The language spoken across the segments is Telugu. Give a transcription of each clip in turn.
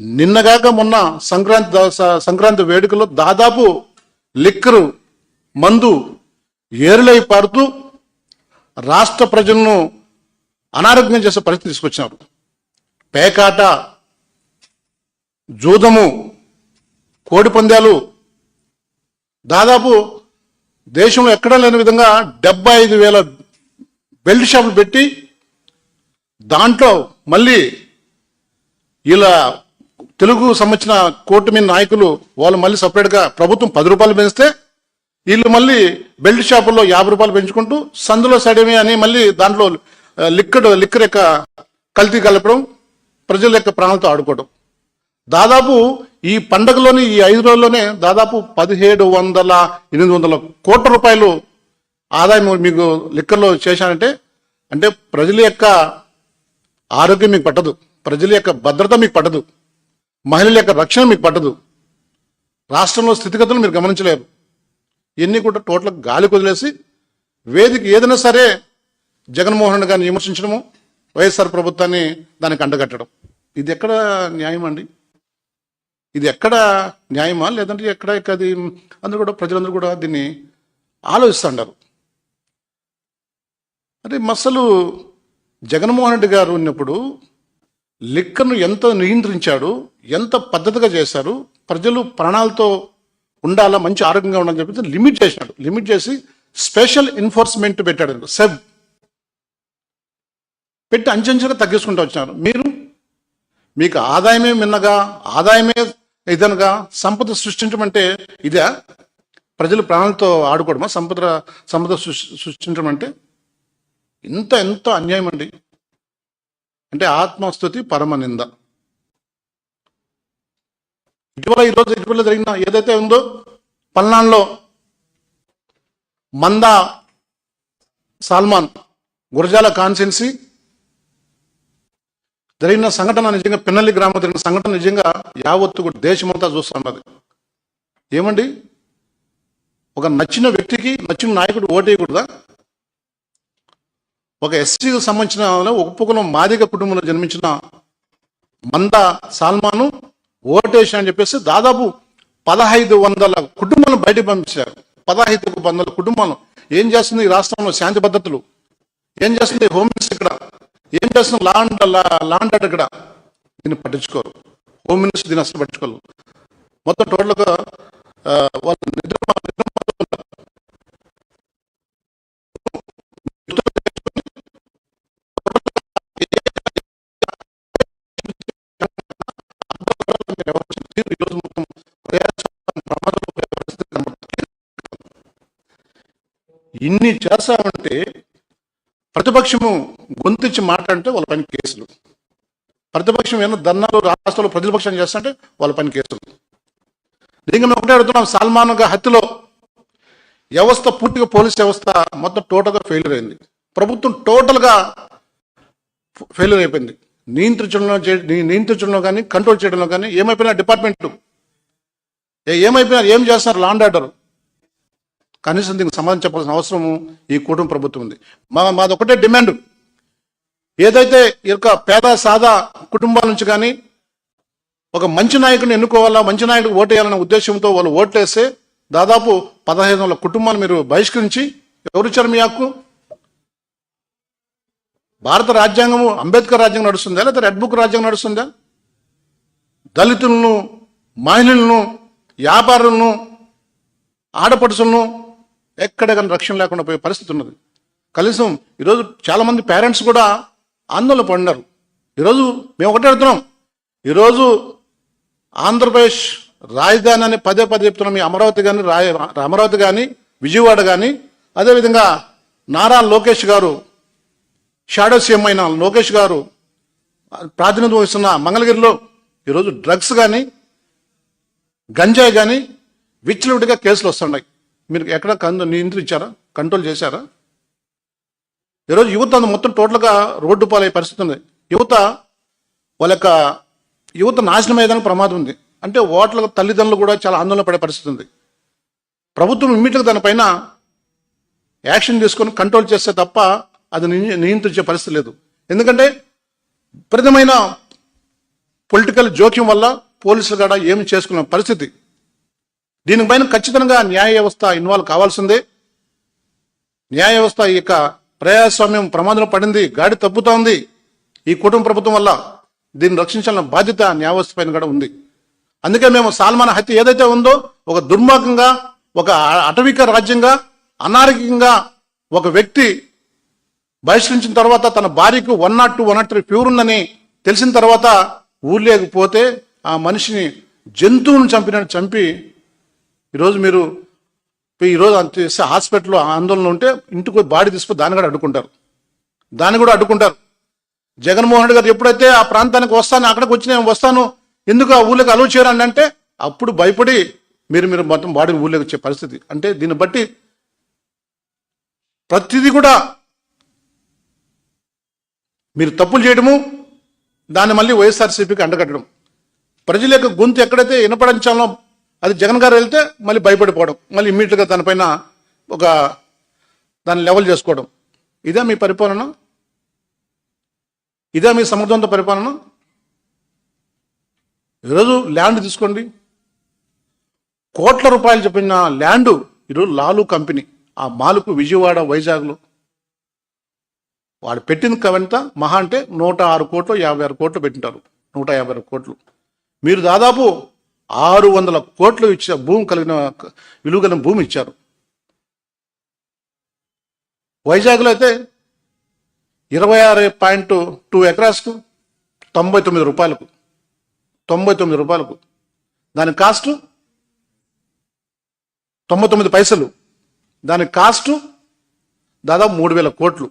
నిన్నగాక మొన్న సంక్రాంతి సంక్రాంతి వేడుకలో దాదాపు లిక్కరు మందు ఏరులై పారుతూ రాష్ట్ర ప్రజలను అనారోగ్యం చేసే పరిస్థితి తీసుకొచ్చినారు. పేకాట జూదము కోడి పందాలు దాదాపు దేశంలో ఎక్కడా లేని విధంగా డెబ్బై ఐదు వేల బెల్ట్ షాపులు పెట్టి దాంట్లో మళ్ళీ ఇలా తెలుగు సంబంధించిన కూటమి నాయకులు వాళ్ళు మళ్ళీ సపరేట్గా ప్రభుత్వం పది రూపాయలు పెంచితే వీళ్ళు మళ్ళీ బెల్ట్ షాపుల్లో యాభై రూపాయలు పెంచుకుంటూ సందులో సడమే అని మళ్ళీ దాంట్లో లిక్విడ్ లిక్కడ్ లిక్కర్ యొక్క కల్తీ కలపడం ప్రజల యొక్క ప్రాణాలతో ఆడుకోవడం. దాదాపు ఈ పండగలోని ఈ ఐదు రోజుల్లోనే దాదాపు పదిహేడు వందల ఎనిమిది వందల కోట్ల రూపాయలు ఆదాయం మీకు లిక్కర్లో చేశానంటే అంటే ప్రజల యొక్క ఆరోగ్యం మీకు పట్టదు. ప్రజల యొక్క భద్రత మీకు పట్టదు. మహిళల యొక్క రక్షణ మీకు పట్టదు. రాష్ట్రంలో స్థితిగతులు మీరు గమనించలేరు. ఇవన్నీ కూడా టోటల్ గాలి కుదిలేసి వేదిక ఏదైనా సరే జగన్మోహన్ రెడ్డి గారిని విమర్శించడము వైఎస్ఆర్ ప్రభుత్వాన్ని దానికి అండగట్టడం. ఇది ఎక్కడ న్యాయం అండి? ఇది ఎక్కడ న్యాయమా? లేదంటే ఎక్కడ అది? అందరూ కూడా ప్రజలందరూ కూడా దీన్ని ఆలోచిస్తుంటారు అంటే మసలు జగన్మోహన్ రెడ్డి గారు ఉన్నప్పుడు లిక్కర్ను ఎంత నియంత్రించాడు. ఎంత పద్ధతిగా చేశారు ప్రజలు ప్రాణాలతో ఉండాలా మంచి ఆరోగ్యంగా ఉండాలని చెప్పి లిమిట్ చేసినాడు. లిమిట్ చేసి స్పెషల్ ఎన్ఫోర్స్మెంట్ పెట్టాడు సెబ్ పెట్టి అంచెంచుగా తగ్గించుకుంటూ వచ్చినారు. మీరు మీకు ఆదాయమే మిన్నగా ఆదాయమే ఇదనగా సంపద సృష్టించడం అంటే ఇదే? ప్రజలు ప్రాణాలతో ఆడుకోవడమా? సంపద సంపద సృష్టి- సృష్టించడం అంటే ఇంత ఎంత అన్యాయం అండి. అంటే ఆత్మస్థుతి పరమ నింద. ఇటీవల ఈరోజు ఇటీవల జరిగిన ఏదైతే ఉందో పల్నాడులో మందా సాల్మాన్ గురజాల కాన్సెన్సీ జరిగిన సంఘటన నిజంగా పిన్నల్లి గ్రామం జరిగిన సంఘటన నిజంగా యావత్తు కూడా దేశమంతా చూస్తున్నది ఏమండి? ఒక నచ్చిన వ్యక్తికి నచ్చిన నాయకుడు ఓటేయకూడదా ఒక ఎస్సీకి సంబంధించిన ఒప్పుకున్న మాదిగ కుటుంబంలో జన్మించిన మంద సాల్మాను ఓటేషన్ అని చెప్పేసి దాదాపు పదహైదు వందల కుటుంబాలను బయట పంపించారు. పదహైదు వందల కుటుంబాలు ఏం చేస్తుంది ఈ రాష్ట్రంలో శాంతి పద్ధతులు ఏం చేస్తుంది హోమ్ ఇక్కడ? ఏం చేస్తుంది లాండ్ లాండ్ లా ఇక్కడ? దీన్ని పట్టించుకోరు. హోమ్ మినిస్టర్ దీన్ని అసలు పట్టించుకోరు. మొత్తం టోటల్గా వాళ్ళు నిద్ర ఇన్ని చేస్తామంటే ప్రతిపక్షము గొంతిచ్చి మాట్లాడితే వాళ్ళ పైన కేసులు. ప్రతిపక్షం ఏమైనా ధర్నాలు రాష్ట్రంలో ప్రతిపక్షం చేస్తుంటే వాళ్ళ పైన కేసులు. దీనికి మేము ఒకటే అడుగుతున్నాం సల్మాన్గా హత్యలో వ్యవస్థ పూర్తిగా పోలీస్ వ్యవస్థ మొత్తం టోటల్గా ఫెయిల్యూర్ అయింది. ప్రభుత్వం టోటల్గా ఫెయిల్యూర్ అయిపోయింది. నియంత్రించడంలో చే- నియంత్రించడంలో కానీ కంట్రోల్ చేయడంలో కానీ ఏమైపోయినా డిపార్ట్మెంట్ ఏమైపోయినా ఏం చేస్తున్నారు లాండ్ ఆర్డర్? కనీసం దీనికి సమాధానం చెప్పాల్సిన అవసరం ఈ కూటమి ప్రభుత్వం ఉంది. మా మాది ఒకటే డిమాండ్. ఏదైతే ఈ యొక్క పేద సాదా కుటుంబాల నుంచి కానీ ఒక మంచి నాయకుడిని ఎన్నుకోవాలా మంచి నాయకుడికి ఓటు వేయాలనే ఉద్దేశంతో వాళ్ళు ఓట్లేస్తే దాదాపు పదహైదు వందల కుటుంబాలు మీరు బహిష్కరించి ఎవరిచ్చారు మీ హక్కు? భారత రాజ్యాంగము అంబేద్కర్ రాజ్యాంగం నడుస్తుందా లేదా రెడ్ బుక్ రాజ్యాంగం నడుస్తుందా? దళితులను మహిళలను వ్యాపారులను ఆడపడుచులను ఎక్కడ కానీ రక్షణ లేకుండా పోయే పరిస్థితి ఉన్నది. కనీసం ఈరోజు చాలామంది పేరెంట్స్ కూడా ఆందోళన పడినారు. ఈరోజు మేము ఒకటే అడుగుతున్నాం. ఈరోజు ఆంధ్రప్రదేశ్ రాజధాని అని పదే పదే చెప్తున్నాం. ఈ అమరావతి కానీ రాయ అమరావతి కానీ విజయవాడ కానీ అదేవిధంగా నారా లోకేష్ గారు షాడో సీఎం అయిన లోకేష్ గారు ప్రాతినిధ్యం వహిస్తున్న మంగళగిరిలో ఈరోజు డ్రగ్స్ కానీ గంజాయి కానీ విచ్చలవిడిగా కేసులు వస్తున్నాయి. మీరు ఎక్కడ కందు నియంత్రించారా? కంట్రోల్ చేశారా? ఈరోజు యువత మొత్తం టోటల్గా రోడ్డు పాలయ్యే పరిస్థితి ఉంది. యువత వాళ్ళ యొక్క యువత నాశనం అయ్యేదానికి ప్రమాదం ఉంది. అంటే ఓట్ల తల్లిదండ్రులు కూడా చాలా ఆందోళన పడే పరిస్థితి ఉంది. ప్రభుత్వం ఇమ్మీడియట్గా దానిపైన యాక్షన్ తీసుకొని కంట్రోల్ చేస్తే తప్ప అది నియంత్రించే పరిస్థితి లేదు. ఎందుకంటే విపరీతమైన పొలిటికల్ జోక్యం వల్ల పోలీసులు కూడా ఏమి చేసుకున్న పరిస్థితి? దీనిపైన ఖచ్చితంగా న్యాయ వ్యవస్థ ఇన్వాల్వ్ కావాల్సిందే. న్యాయ వ్యవస్థ ఈ యొక్క ప్రజాస్వామ్యం ప్రమాదంలో పడింది గాడి తప్పుతోంది. ఈ కుటుంబ ప్రభుత్వం వల్ల దీన్ని రక్షించాలన్న బాధ్యత న్యాయ వ్యవస్థ పైన కూడా ఉంది. అందుకే మేము సాల్మాన్ హత్య ఏదైతే ఉందో ఒక దుర్మార్గంగా ఒక అటవిక రాజ్యంగా అనారోగ్యంగా ఒక వ్యక్తి బహిష్కరించిన తర్వాత తన భార్యకు one not two one not three fever ఉందని తెలిసిన తర్వాత ఊర్లేకపోతే ఆ మనిషిని జంతువును చంపినట్టు చంపి ఈరోజు మీరు ఈరోజు అంత చేస్తే హాస్పిటల్లో ఆందోళన ఉంటే ఇంటికి పోయి బాడీ తీసుకుని దాన్ని కూడా అడ్డుకుంటారు. దాన్ని కూడా అడ్డుకుంటారు. జగన్మోహన్ రెడ్డి గారు ఎప్పుడైతే ఆ ప్రాంతానికి వస్తాను అక్కడికి వచ్చి నేను వస్తాను ఎందుకు ఆ ఊళ్ళోకి అలవ్ చేయరండి అంటే అప్పుడు భయపడి మీరు మీరు మొత్తం బాడీ ఊళ్ళకి వచ్చే పరిస్థితి. అంటే దీన్ని బట్టి ప్రతిదీ కూడా మీరు తప్పులు చేయడము దాన్ని మళ్ళీ వైఎస్ఆర్సీపీకి అండగట్టడం. ప్రజల యొక్క గొంతు ఎక్కడైతే వినపడించాలో అది జగన్ గారు వెళ్తే మళ్ళీ భయపడిపోవడం మళ్ళీ ఇమ్మీడియట్గా దానిపైన ఒక దాన్ని లెవెల్ చేసుకోవడం. ఇదే మీ పరిపాలన? ఇదే మీ సమర్థవంత పరిపాలన? ఈరోజు ల్యాండ్ తీసుకోండి. కోట్ల రూపాయలు చెప్పిన ల్యాండ్ ఈరోజు లాలు కంపెనీ ఆ మాలుకు విజయవాడ వైజాగ్లో. వాడు పెట్టిన కవంత మహా అంటే నూట ఆరు కోట్లు యాభై ఆరు కోట్లు పెట్టింటారు. నూట యాభై ఆరు కోట్లు. మీరు దాదాపు ఆరు వందల కోట్లు ఇచ్చిన భూమి కలిగిన విలువ కలిగిన భూమి ఇచ్చారు. వైజాగ్లో అయితే ఇరవై ఆరు పాయింట్ టూ ఎకరాస్కు తొంభై తొమ్మిది రూపాయలకు తొంభై తొమ్మిది రూపాయలకు. దాని కాస్ట్ తొంభై తొమ్మిది పైసలు. దాని కాస్ట్ దాదాపు మూడు వేల కోట్లు.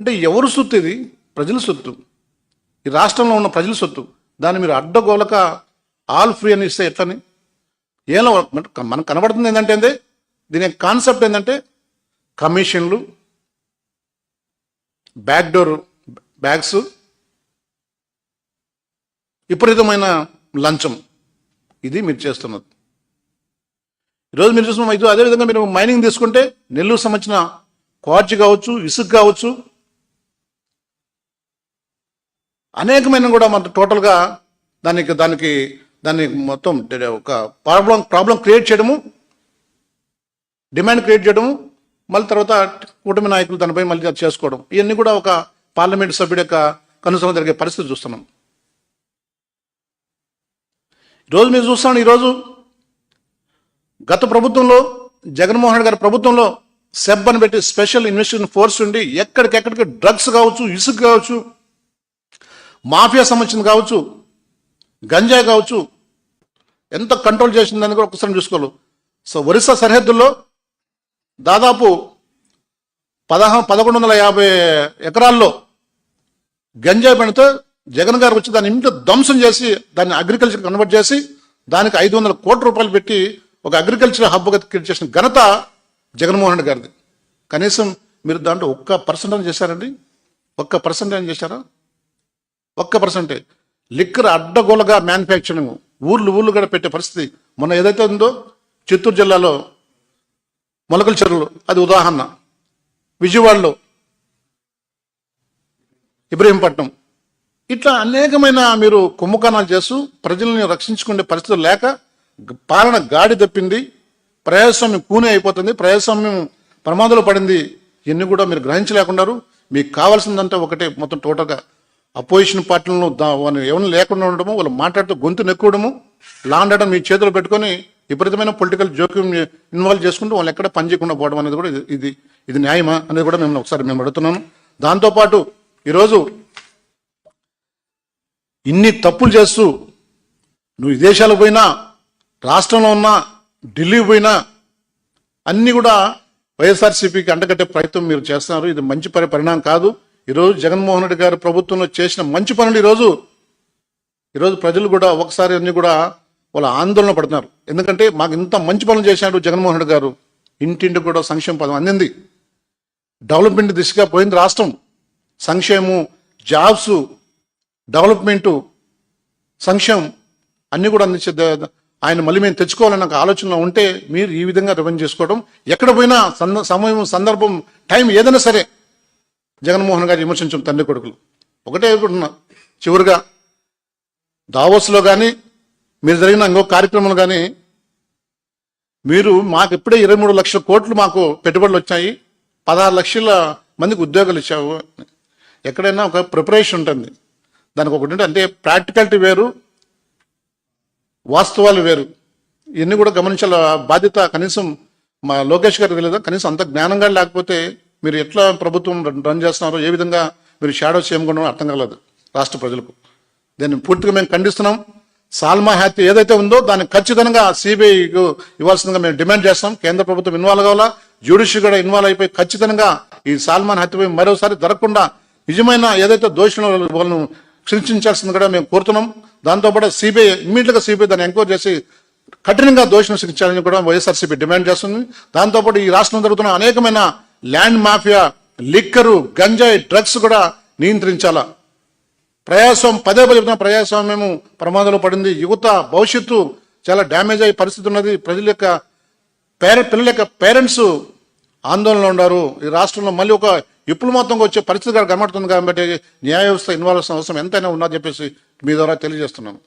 అంటే ఎవరు సొత్తు ఇది? ప్రజల సొత్తు. ఈ రాష్ట్రంలో ఉన్న ప్రజల సొత్తు. దాన్ని మీరు అడ్డగోలక ఆల్ ఫ్రీ అని ఇస్తే ఎట్లని? ఏలో మనకు కనబడుతుంది ఏంటంటే దీని కాన్సెప్ట్ ఏంటంటే కమిషన్లు బ్యాక్ డోర్ బ్యాగ్స్ విపరీతమైన లంచం. ఇది మీరు చేస్తున్నది. ఈరోజు మీరు చూసిన ఇది అదేవిధంగా మీరు మైనింగ్ తీసుకుంటే నెల్లూరు సంబంధించిన క్వార్జ్ కావచ్చు ఇసుక్ కావచ్చు అనేకమైన కూడా మన టోటల్గా దానికి దానికి దాన్ని మొత్తం ఒక ప్రాబ్లం ప్రాబ్లం క్రియేట్ చేయడము డిమాండ్ క్రియేట్ చేయడము మళ్ళీ తర్వాత కూటమి నాయకులు దానిపై మళ్ళీ అది చేసుకోవడం. ఇవన్నీ కూడా ఒక పార్లమెంట్ సభ్యుడి యొక్క కనుసరణ జరిగే పరిస్థితి చూస్తున్నాం ఈరోజు మీరు చూస్తున్నాను ఈరోజు గత ప్రభుత్వంలో జగన్మోహన్ రెడ్డి గారి ప్రభుత్వంలో సెబ్ అని పెట్టి స్పెషల్ ఇన్వెస్టిగేషన్ ఫోర్స్ ఉండి ఎక్కడికెక్కడికి డ్రగ్స్ కావచ్చు ఇసుక కావచ్చు మాఫియా సంబంధించింది కావచ్చు గంజాయి కావచ్చు ఎంత కంట్రోల్ చేసిందని కూడా ఒకసారి చూసుకోవాలి. సో ఒరిస్సా సరిహద్దుల్లో దాదాపు పదహా పదకొండు వందల యాభై ఎకరాల్లో గంజాయి పెడితే జగన్ గారు వచ్చి దాన్ని ఇంట్లో ధ్వంసం చేసి దాన్ని అగ్రికల్చర్ కన్వర్ట్ చేసి దానికి ఐదు వందల కోట్ల రూపాయలు పెట్టి ఒక అగ్రికల్చర్ హబ్గా క్రియేట్ చేసిన ఘనత జగన్మోహన్ రెడ్డి గారిది. కనీసం మీరు దాంట్లో ఒక్క పర్సెంట్ అని చేశారండి? ఒక్క పర్సెంట్ అని చేశారా? ఒక్క పర్సెంటే లిక్కర్ అడ్డగోలుగా మ్యానుఫ్యాక్చరింగ్ ఊర్లు ఊర్లు కూడా పెట్టే పరిస్థితి. మొన్న ఏదైతే ఉందో చిత్తూరు జిల్లాలో మొలకల చెరువులు అది ఉదాహరణ. విజయవాడలో ఇబ్రహీంపట్నం. ఇట్లా అనేకమైన మీరు కుంభకోణాలు చేస్తూ ప్రజల్ని రక్షించుకునే పరిస్థితులు లేక పాలన గాడి తప్పింది. ప్రజాస్వామ్యం కూనే అయిపోతుంది. ప్రజాస్వామ్యం ప్రమాదంలో పడింది. ఇవన్నీ కూడా మీరు గ్రహించలేకున్నారు మీకు కావాల్సిందంటే ఒకటే మొత్తం టోటల్గా అపోజిషన్ పార్టీలను ఎవరిని లేకుండా ఉండడము వాళ్ళు మాట్లాడుతూ గొంతు నెక్కువడము లాండడం మీ చేతులు పెట్టుకొని విపరీతమైన పొలిటికల్ జోక్యం ఇన్వాల్వ్ చేసుకుంటూ వాళ్ళు ఎక్కడ పని చేయకుండా పోవడం అనేది కూడా ఇది- ఇది ఇది న్యాయమా అనేది కూడా మేము ఒకసారి మేము అడుగుతున్నాను. దాంతోపాటు ఈరోజు ఇన్ని తప్పులు చేస్తూ నువ్వు విదేశాలకు పోయినా రాష్ట్రంలో ఉన్నా ఢిల్లీ పోయినా అన్నీ కూడా వైఎస్ఆర్సీపీకి అంటగట్టే ప్రయత్నం మీరు చేస్తున్నారు. ఇది మంచి పరి పరిణామం కాదు. ఈరోజు జగన్మోహన్ రెడ్డి గారి ప్రభుత్వంలో చేసిన మంచి పనులు ఈరోజు. ఈరోజు ప్రజలు కూడా ఒకసారి అన్ని కూడా వాళ్ళ ఆందోళన పడుతున్నారు. ఎందుకంటే మాకు ఇంత మంచి పనులు చేశాడు జగన్మోహన్ రెడ్డి గారు. ఇంటింటి కూడా సంక్షేమ పదం అందింది. డెవలప్మెంట్ దిశగా పోయింది రాష్ట్రం. సంక్షేమం జాబ్స్ డెవలప్మెంటు సంక్షేమం అన్నీ కూడా అందించే ఆయన మళ్ళీ మేము తెచ్చుకోవాలని నాకు ఆలోచనలో ఉంటే మీరు ఈ విధంగా రివెంజ్ చేసుకోవడం. ఎక్కడ పోయినా సంద సమయం సందర్భం టైం ఏదైనా సరే జగన్మోహన్ గారు విమర్శించడం తండ్రి కొడుకులు. ఒకటే అనుకుంటున్నా చివరిగా దావోస్లో కానీ మీరు జరిగిన ఇంకో కార్యక్రమంలో కానీ మీరు మాకు ఇప్పుడే ఇరవై మూడు లక్షల కోట్లు మాకు పెట్టుబడులు వచ్చాయి పదహారు లక్షల మందికి ఉద్యోగాలు ఇచ్చావు. ఎక్కడైనా ఒక ప్రిపరేషన్ ఉంటుంది. దానికి ఒకటి అంటే ప్రాక్టికాలిటీ వేరు వాస్తవాలు వేరు. ఇవన్నీ కూడా గమనించాల బాధ్యత కనీసం మా లోకేష్ గారికి తెలియదు? కనీసం అంత జ్ఞానంగా లేకపోతే మీరు ఎట్లా ప్రభుత్వం రన్- రన్ చేస్తున్నారో ఏ విధంగా మీరు షాడో చేయకుండా అర్థం కాలేదు రాష్ట్ర ప్రజలకు. దీన్ని పూర్తిగా మేము ఖండిస్తున్నాం. సాల్మా హ్యాతీ ఏదైతే ఉందో దాన్ని ఖచ్చితంగా సిబిఐకు ఇవ్వాల్సిందిగా మేము డిమాండ్ చేస్తాం కేంద్ర ప్రభుత్వం ఇన్వాల్వ్ కావాలా? జ్యుడిషియల్ కూడా ఇన్వాల్వ్ అయిపోయి ఖచ్చితంగా ఈ సాల్మాన్ హత్యపై మరోసారి జరగకుండా నిజమైన ఏదైతే దోషులు వాళ్ళను శిక్షించాల్సింది కూడా మేము కోరుతున్నాం. దాంతోపాటు సిబిఐ ఇమ్మీడియట్గా సిబిఐ దాన్ని ఎంక్వైరీ చేసి కఠినంగా దోషులను శిక్షించాలని కూడా వైఎస్ఆర్సీపీ డిమాండ్ చేస్తుంది. దాంతోపాటు ఈ రాష్ట్రంలో జరుగుతున్న అనేకమైన ల్యాండ్ మాఫియా లిక్కరు గంజాయి డ్రగ్స్ కూడా నియంత్రించాలా? ప్రయాసం పదే పదే చెప్తున్న ప్రజాస్వామ్యము ప్రమాదంలో పడింది. యువత భవిష్యత్తు చాలా డ్యామేజ్ అయ్యే పరిస్థితి ఉన్నది. ప్రజల యొక్క పేరెంట్ పిల్లల యొక్క పేరెంట్స్ ఆందోళనలో ఉన్నారు. ఈ రాష్ట్రంలో మళ్ళీ ఒక ఇప్పుడు మొత్తంగా వచ్చే పరిస్థితి కనబడుతుంది కాబట్టి న్యాయ వ్యవస్థ ఇన్వాల్వ్ అవసరం ఎంతైనా ఉన్నది చెప్పేసి మీ ద్వారా తెలియజేస్తున్నాను.